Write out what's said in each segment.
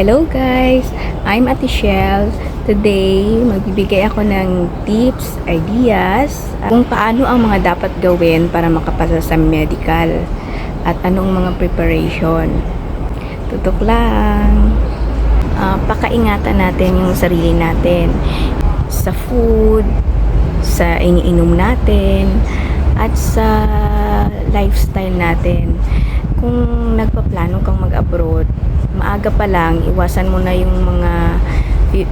Hello guys! I'm Ate Shell. Today, magbibigay ako ng tips, ideas, kung paano ang mga dapat gawin para makapasa sa medical at anong mga preparation. Tutok lang! Ah, pakaingatan natin yung sarili natin sa food, sa iniinom natin, at sa lifestyle natin. Kung nagpaplano kang mag-abroad, maaga pa lang, iwasan mo na yung mga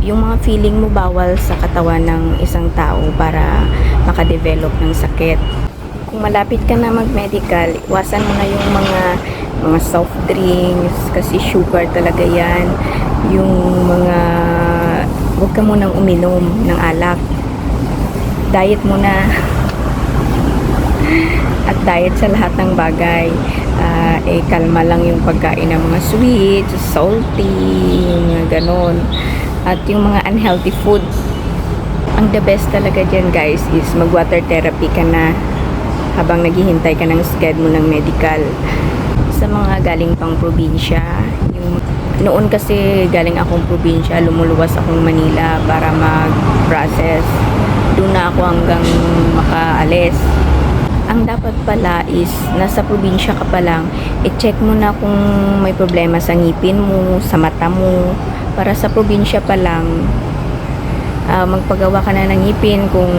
yung mga feeling mo bawal sa katawan ng isang tao para makadevelop ng sakit. Kung malapit ka na mag-medical, iwasan mo na yung mga mga soft drinks kasi sugar talaga yan. Yung mga huwag ka munang uminom ng alak. Diet mo na at diet sa lahat ng bagay. Ah, eh, kalma lang yung pagkain ng mga sweets, salty, mga ganon. At yung mga unhealthy food. Ang the best talaga dyan guys is mag-water therapy ka na habang naghihintay ka ng schedule ng medical. Sa mga galing pang probinsya, yung noon kasi galing akong probinsya, lumuluwas akong Manila para mag-process. Doon na ako hanggang makaalis ang dapat pala is nasa probinsya ka pa lang, i-check mo na kung may problema sa ngipin mo, sa mata mo. Para sa probinsya pa lang, ah, magpagawa ka na ng ngipin kung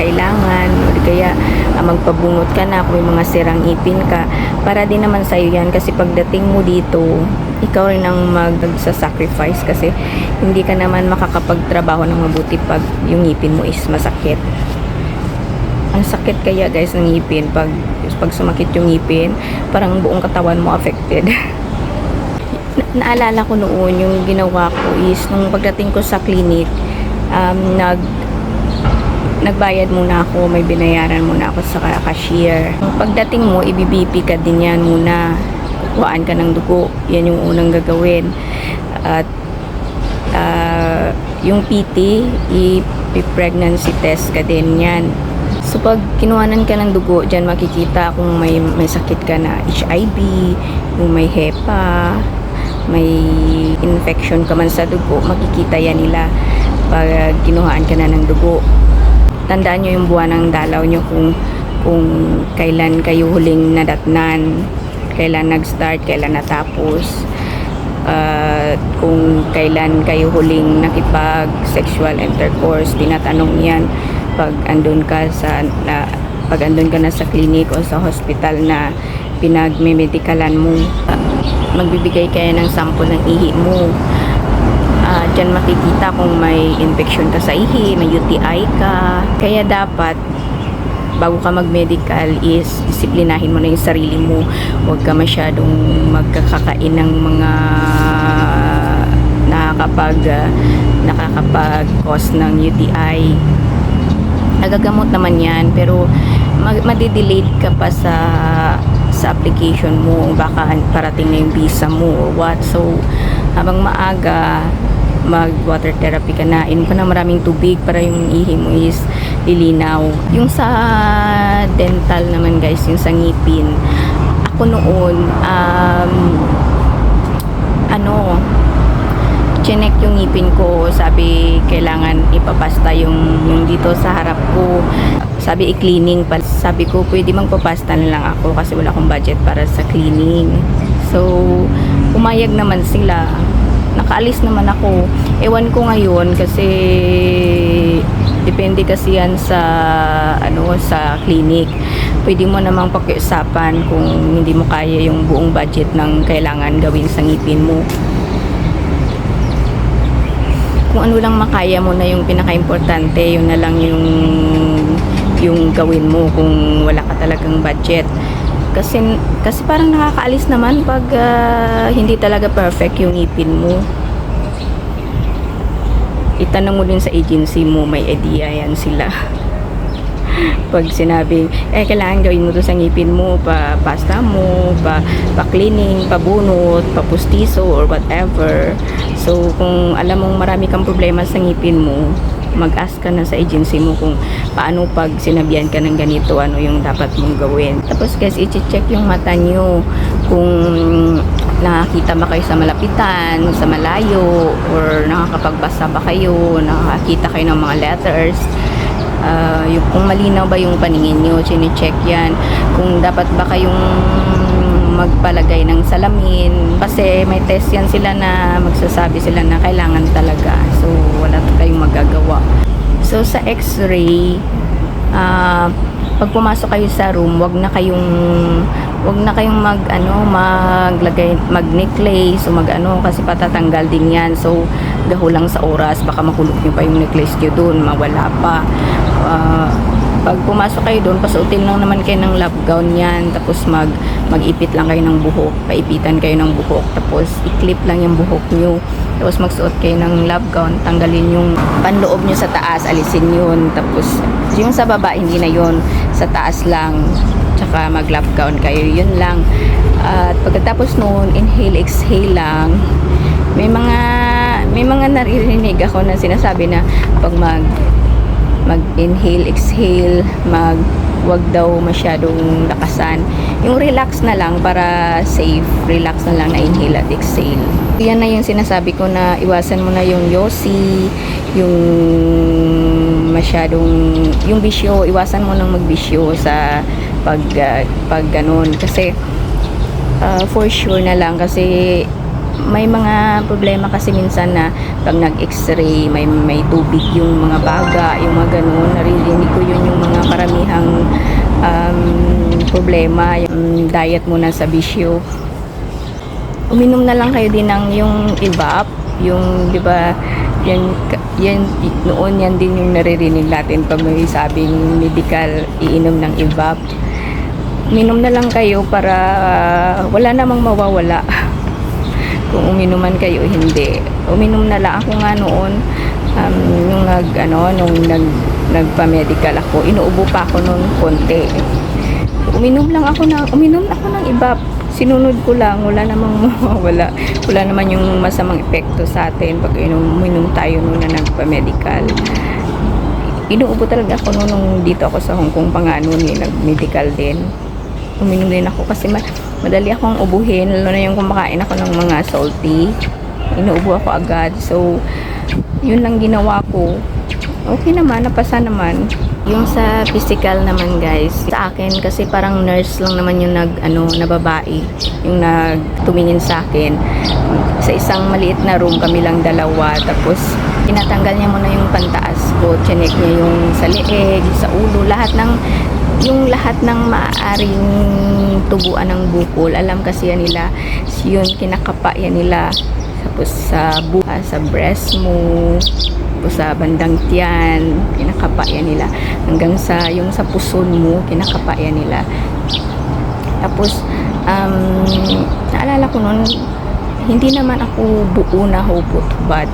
kailangan. O kaya ah, magpabunot ka na kung may mga sirang ngipin ka. Para din naman sa'yo yan kasi pagdating mo dito ikaw rin ang magsa-sacrifice kasi hindi ka naman makakapagtrabaho ng mabuti pag yung ngipin mo is masakit ang sakit kaya guys ng ngipin. Pag pag sumakit yung ngipin parang buong katawan mo affected. Na- naalala ko noon yung ginawa ko is nung pagdating ko sa clinic um, nag nagbayad muna ako may binayaran muna ako sa cashier. Pagdating mo ibibp ka din yan muna. Kukuhaan ka ng dugo. Yan yung unang gagawin. At ah, yung PT i-pregnancy test ka din yan So pag kinuhanan ka ng dugo, dyan makikita kung may, may sakit ka na HIV, kung may HEPA, may infection ka man sa dugo, makikita yan nila pag kinuhaan ka na ng dugo. Tandaan nyo yung buwan ng dalaw nyo kung, kung kailan kayo huling nadatnan, kailan nag-start, kailan natapos, at kung kailan kayo huling nakipag sexual intercourse, tinatanong yan pag andun ka sa na, pag andun ka na sa clinic o sa hospital na pinagmemedikalan mo Ah, magbibigay kayo ng sample ng ihi mo. Ah, dyan makikita kung may infection ka sa ihi may UTI ka. Kaya dapat bago ka mag-medical is disiplinahin mo na yung sarili mo. Huwag ka masyadong magkakakain ng mga nakakapag ah, nakakapag-cause ng UTI nagagamot naman yan pero madidelete ka pa sa sa application mo. Baka parating na yung visa mo or what. So habang maaga mag water therapy ka na. Inom ka na maraming tubig para yung ihi mo is lilinaw. Yung sa dental naman guys yung sa ngipin ako noon um, ano chinek yung ngipin ko. Sabi kailangan ipapasta yung, yung dito sa harap ko. Sabi i-cleaning sabi ko pwede magpapasta na lang ako kasi wala akong budget para sa cleaning. So umayag naman sila. Nakaalis naman ako. Ewan ko ngayon kasi depende kasi yan sa ano sa clinic. Pwede mo namang pakiusapan kung hindi mo kaya yung buong budget ng kailangan gawin sa ngipin mo kung ano lang makaya mo na yung pinaka-importante, yun na lang yung yung gawin mo kung wala ka talagang budget. Kasi kasi parang nakakaalis naman pag ah, hindi talaga perfect yung ipin mo. Itanong mo din sa agency mo, may idea yan sila. pag sinabing, eh, kailangan gawin mo to sa ngipin mo, pa pasta mo, pa, pa cleaning, pa bunot, pa pustiso, or whatever. So, kung alam mong marami kang problema sa ngipin mo, mag-ask ka na sa agency mo kung paano pag sinabihan ka ng ganito, ano yung dapat mong gawin. Tapos guys, i-check yung mata nyo kung nakakita ba kayo sa malapitan, sa malayo, or nakakapagbasa ba kayo, nakakita kayo ng mga letters. Ah, yung, kung malinaw ba yung paningin nyo, chine-check yan. Kung dapat ba kayong magpalagay ng salamin. Kasi may test yan sila na magsasabi sila na kailangan talaga. So, wala kayong magagawa. So, sa x-ray, ah, pag pumasok kayo sa room, wag na kayong wag na kayong mag ano maglagay mag necklace o mag ano kasi patatanggal din yan so gaho lang sa oras. Baka makulog nyo pa yung necklace nyo doon mawala pa. Ah, pag pumasok kayo doon pasuotin lang naman kayo ng lab gown yan. Tapos mag magipit lang kayo ng buhok. Paipitan kayo ng buhok. Tapos i-clip lang yung buhok nyo. Tapos magsuot kayo ng lab gown. Tanggalin yung panloob nyo sa taas. Alisin yun. Tapos yung sa baba hindi na yun. Sa taas lang. Tsaka mag lab gown kayo. Yun lang. At pagkatapos noon inhale exhale lang. May mga may mga naririnig ako na sinasabi na pag mag mag inhale exhale mag wag daw masyadong lakasan. Yung relax na lang para safe relax na lang na inhale at exhale. Yan na yung sinasabi ko na iwasan mo na yung yosi yung masyadong yung bisyo. Iwasan mo nang magbisyo sa pag ah, pag ganun. Kasi ah, for sure na lang kasi may mga problema kasi minsan na pag nag-x-ray may may tubig yung mga baga yung mga ganun. Naririnig ko yun yung mga karamihang um, problema yung diet muna sa bisyo. Uminom na lang kayo din ng yung evap yung di ba yan, yan noon yan din yung naririnig natin pag may sabing medical iinom ng evap uminom na lang kayo para ah, wala namang mawawala kung uminuman kayo hindi. Uminom na lang ako nga noon. Um, nung nag ano nung nag nagpa-medical ako inuubo pa ako noon konti. Uminom lang ako na uminom ako ng iba. Sinunod ko lang wala namang mawawala wala naman yung masamang epekto sa atin pag inom, tayo noon na nagpa-medical. Inuubo talaga ako noon nung dito ako sa Hong Kong pa nga noon nag-medical din uminom din ako kasi ma- madali akong ubuhin. Lalo na yung kumakain ako ng mga salty. Inuubo ako agad. So yun lang ginawa ko. Okay naman napasa naman. Yung sa physical naman guys sa akin kasi parang nurse lang naman yung nag ano na babae yung nagtumingin sa akin. Sa isang maliit na room kami lang dalawa. Tapos tinatanggal niya muna yung pantaas ko. Chinek niya yung sa leeg sa ulo lahat ng yung lahat ng maaaring tubuan ng bukol alam kasi yan nila yun kinakapa yan nila. Tapos sa buha sa breast mo tapos sa bandang tiyan kinakapa yan nila. Hanggang sa yung sa puson mo kinakapa yan nila. Tapos um, naalala ko noon hindi naman ako buo na hubot hubad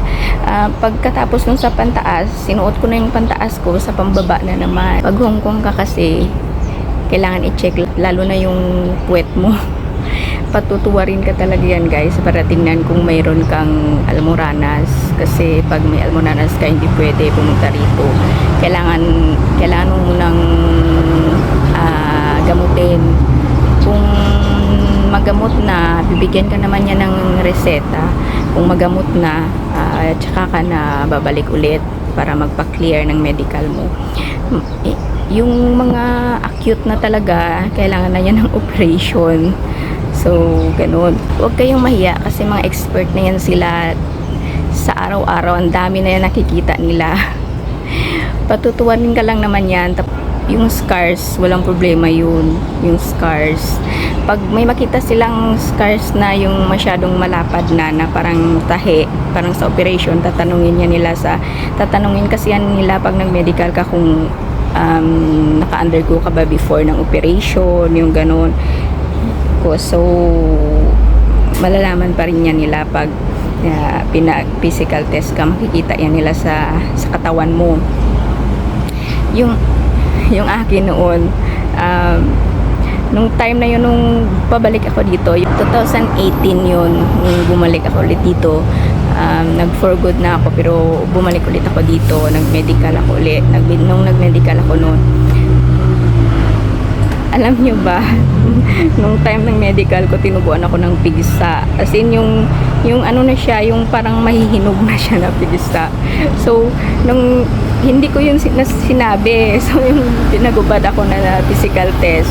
Ah, pagkatapos nung sa pantaas sinuot ko na yung pantaas ko sa pambaba na naman. Pag Hong Kong ka kasi kailangan i-check lalo na yung puwet mo. Patutuwa rin ka talaga yan guys para tingnan kung mayroon kang almoranas. Kasi pag may almoranas ka hindi pwede pumunta rito. Kailangan kailangan mo munang ah, gamutin. Kung magamot na bibigyan ka naman niya ng reseta. Kung magamot na ah, tsaka ka na babalik ulit para magpa-clear ng medical mo. M- i- yung mga acute na talaga kailangan na yan ng operation. So ganun. Huwag kayong mahiya kasi mga expert na yan sila. Sa araw-araw ang dami na yan nakikita nila. Patutuwanin ka lang naman yan. Tap- yung scars walang problema yun yung scars. Pag may makita silang scars na yung masyadong malapad na na parang tahi parang sa operation tatanungin niya nila sa tatanungin kasi yan nila pag nag-medical ka kung um, naka-undergo ka ba before ng operation yung ganun. So malalaman pa rin yan nila pag uh, pina physical test ka makikita yan nila sa sa katawan mo. Yung yung akin noon um, nung time na yun nung pabalik ako dito yung 2018 yun nung bumalik ako ulit dito um, nag for good na ako pero bumalik ulit ako dito nag medical ako ulit nag, nung nag medical ako noon alam nyo ba, nung time ng medical ko, tinubuan ako ng pigsa. As in, yung, yung ano na siya, yung parang mahihinog na siya na pigsa. So, nung hindi ko yun sin- nas- sinabi. So, yung pinagubad ako na, physical test,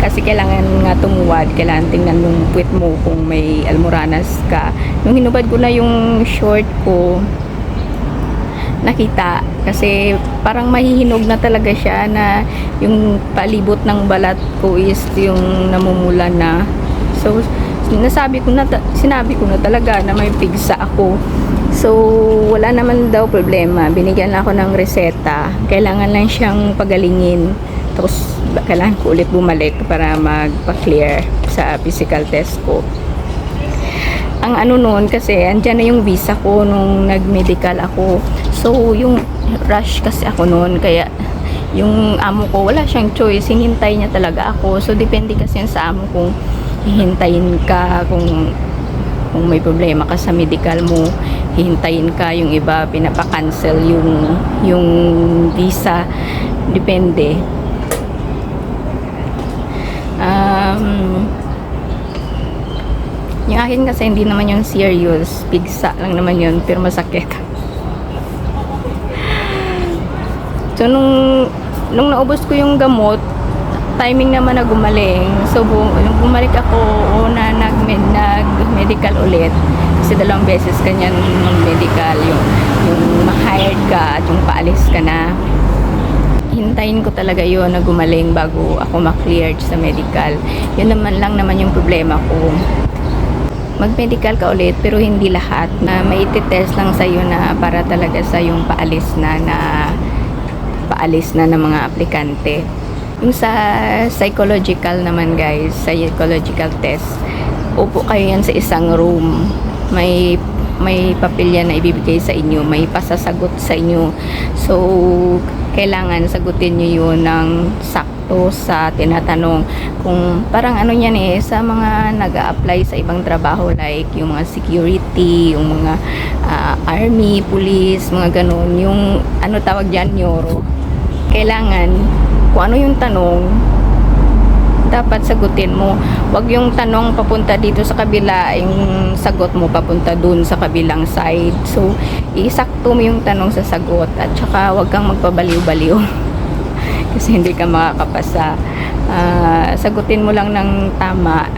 kasi kailangan nga tumuwad, kailangan tingnan yung puwit mo kung may almoranas ka. Nung hinubad ko na yung short ko, nakita kasi parang mahihinog na talaga siya na yung palibot ng balat ko is yung namumula na so nasabi ko na sinabi ko na talaga na may pigsa ako so wala naman daw problema. Binigyan ako ng reseta. Kailangan lang siyang pagalingin. Tapos kailangan ko ulit bumalik para magpa-clear sa physical test ko. Ang ano noon kasi andyan na yung visa ko nung nag-medical ako. So yung rush kasi ako noon kaya yung amo ko wala siyang choice, hinintay niya talaga ako. So depende kasi yan sa amo kung hihintayin ka kung kung may problema ka sa medical mo, hihintayin ka yung iba pinapa-cancel yung yung visa. Depende. Um, yung akin kasi hindi naman yung serious. Pigsa lang naman yun, pero masakit. So, nung, nung naubos ko yung gamot, timing naman na gumaling. So, bumalik ako, una nag, nag-medical ulit. Kasi dalawang beses kanyan mag-medical. Yung, yung ma-hired ka at yung paalis ka na. Hintayin ko talaga yon na gumaling bago ako ma-cleared sa medical. Yun naman lang naman yung problema ko mag-medical ka ulit pero hindi lahat na may test lang sa iyo na para talaga sa yung paalis na na paalis na ng mga aplikante. Yung sa psychological naman guys, psychological test, upo kayo yan sa isang room. May may papel na ibibigay sa inyo, may pasasagot sa inyo. So, kailangan sagutin nyo yun ng sakto sa tinatanong. Kung parang ano yan eh, sa mga nag apply sa ibang trabaho like yung mga security, yung mga ah, army, police, mga ganun. Yung ano tawag dyan, neuro. Kailangan, kung ano yung tanong, dapat sagutin mo. Huwag yung tanong papunta dito sa kabila, yung sagot mo papunta dun sa kabilang side. So, isakto mo yung tanong sa sagot at saka huwag kang magpabaliw-baliw. Kasi hindi ka makakapasa. Ah, sagutin mo lang ng tama.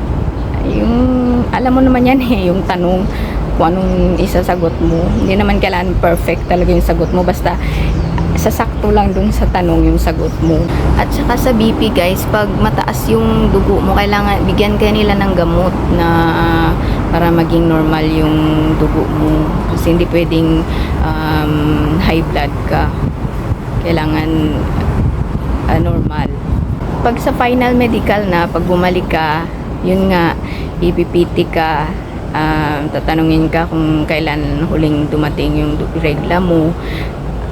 Yung, alam mo naman yan eh, yung tanong kung anong isasagot mo. Hindi naman kailangan perfect talaga yung sagot mo. Basta sasakto lang dun sa tanong yung sagot mo. At saka sa BP guys, pag mataas yung dugo mo, kailangan bigyan ka nila ng gamot na para maging normal yung dugo mo. Kasi hindi pwedeng um, high blood ka. Kailangan ah, normal. Pag sa final medical na, pag bumalik ka, yun nga, ipipiti ka, um, tatanungin ka kung kailan huling dumating yung regla mo,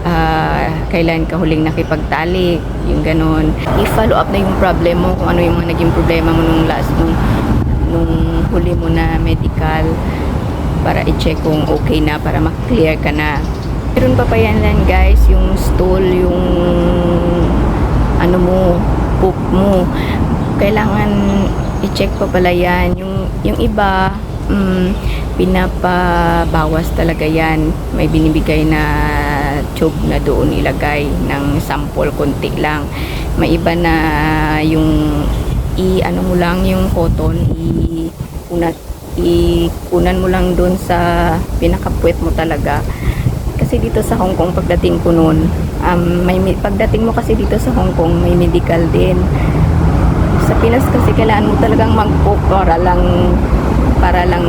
ah, kailan ka huling nakipagtalik, yung ganon. I-follow up na yung problem mo, kung ano yung mga naging problema mo nung last, nung, nung huli mo na medical, para i-check kung okay na, para ma-clear ka na. Meron pa pa yan lang guys, yung stool, yung ano mo, poop mo. Kailangan i-check pa pala yan. Yung, yung iba, mm, pinapabawas talaga yan. May binibigay na tube na doon ilagay ng sample konti lang. May iba na yung i ano mo lang yung cotton i kunat i kunan mo lang doon sa pinakapuwet mo talaga kasi dito sa Hong Kong pagdating ko noon um, may pagdating mo kasi dito sa Hong Kong may medical din sa Pinas kasi kailangan mo talagang mag-book para lang para lang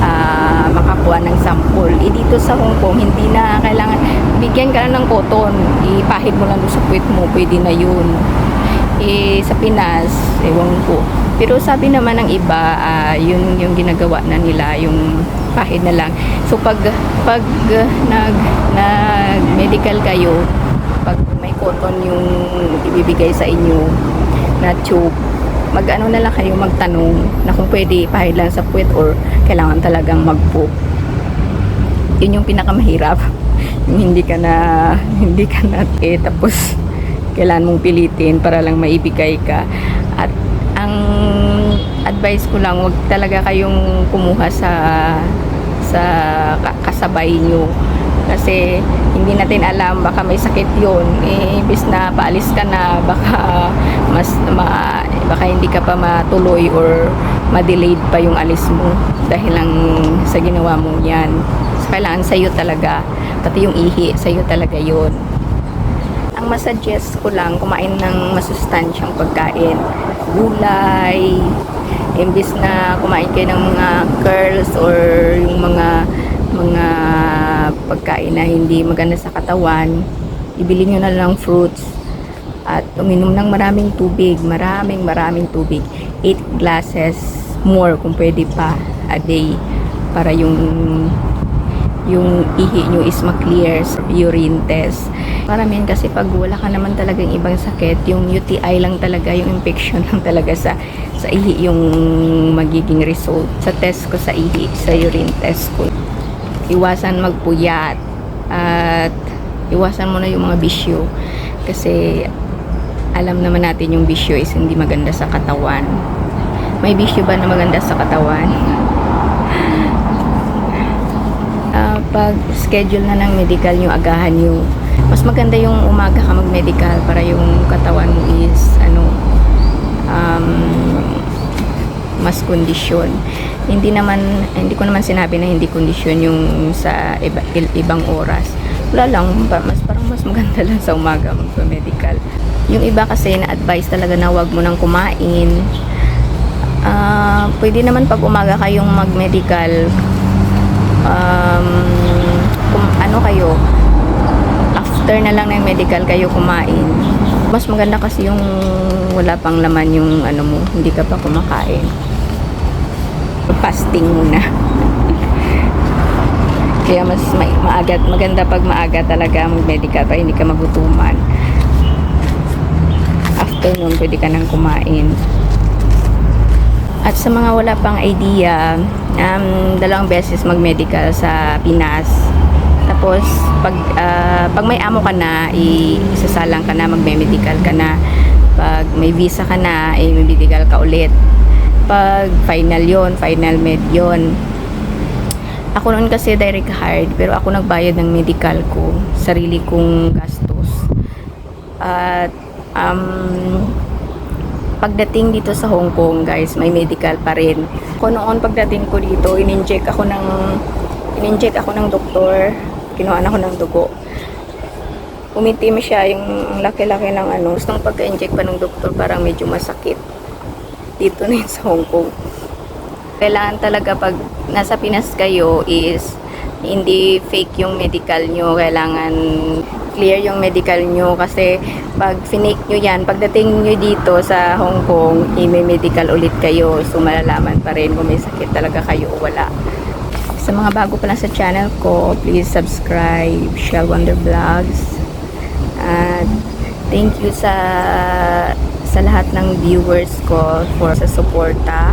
ah, makakuha ng sample. Eh dito sa Hong Kong, hindi na kailangan, bigyan ka lang ng cotton, ipahid mo lang sa puwit mo, pwede na yun. Eh, sa Pinas, ewan ko. Pero sabi naman ng iba, ah, yun yung ginagawa na nila, yung pahid na lang. So pag pag uh, nag nag medical kayo, pag may cotton yung ibibigay sa inyo na tube, mag-ano na lang kayo magtanong na kung pwede pahid lang sa puwet or kailangan talagang mag-poop. Yun yung pinakamahirap. Yung hindi ka na hindi ka na eh tapos kailangan mong pilitin para lang maibigay ka. ang advice ko lang, wag talaga kayong kumuha sa sa ka- kasabay nyo. Kasi hindi natin alam, baka may sakit yun. Eh, imbis na paalis ka na, baka mas ma, baka hindi ka pa matuloy or ma-delayed pa yung alis mo dahil lang sa ginawa mo yan. So, kailangan sa'yo talaga, pati yung ihi, sa'yo talaga yun. Ang masuggest ko lang, kumain ng masustansyang pagkain. Gulay, imbis na kumain kayo ng mga curls or yung mga mga pagkain na hindi maganda sa katawan, ibili nyo na lang fruits at uminom ng maraming tubig, maraming maraming tubig. 8 glasses more kung pwede pa a day para yung yung ihi nyo is ma-clear urine test. Karamihan kasi pag wala ka naman talagang ibang sakit, yung UTI lang talaga, yung infection lang talaga sa sa ihi yung magiging result. Sa test ko sa ihi, sa urine test ko. Iwasan magpuyat at iwasan mo na yung mga bisyo kasi alam naman natin yung bisyo is hindi maganda sa katawan. May bisyo ba na maganda sa katawan? Ah, pag schedule na ng medical yung agahan nyo mas maganda yung umaga ka mag medical para yung katawan mo is ano um, mas kondisyon. Hindi naman hindi ko naman sinabi na hindi kondisyon yung sa iba, ibang oras. Wala lang mas parang mas maganda lang sa umaga magpa medical yung iba kasi na advice talaga na wag mo nang kumain. Ah, pwede naman pag umaga kayong mag medical um, kung ano kayo after na lang ng medical kayo kumain. Mas maganda kasi yung wala pang laman yung ano mo hindi ka pa kumakain fasting muna kaya mas may, maaga, maganda pag maaga talaga mag medical para hindi ka magutuman after nun pwede ka nang kumain at sa mga wala pang idea, um, dalawang beses mag-medical sa Pinas. Tapos, pag, ah, pag may amo ka na, isasalang ka na, magme-medical ka na. Pag may visa ka na, eh, medical ka ulit. Pag final yon final med yon Ako noon kasi direct hired, pero ako nagbayad ng medical ko, sarili kong gastos. At, um, pagdating dito sa Hong Kong, guys, may medical pa rin. Ako noon pagdating ko dito, in-inject ako ng in-inject ako ng doktor. Kinuha ako ng dugo. Umitim siya yung laki-laki ng ano. Gustong pagka-inject pa ng doktor, parang medyo masakit. Dito na sa Hong Kong. Kailangan talaga pag nasa Pinas kayo is hindi fake yung medical nyo. Kailangan clear yung medical nyo kasi pag finake nyo yan, pagdating nyo dito sa Hong Kong, eh, may medical ulit kayo. So, malalaman pa rin kung may sakit talaga kayo o wala. Sa mga bago pa lang sa channel ko, please subscribe, Shell Wonder Vlogs. At thank you sa sa lahat ng viewers ko for sa suporta.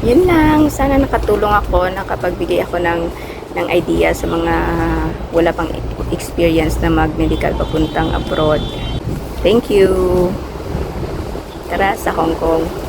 Yun lang, sana nakatulong ako, nakapagbigay ako ng ng idea sa mga wala pang experience na mag-medical papuntang abroad. Thank you. Tara sa Hong Kong.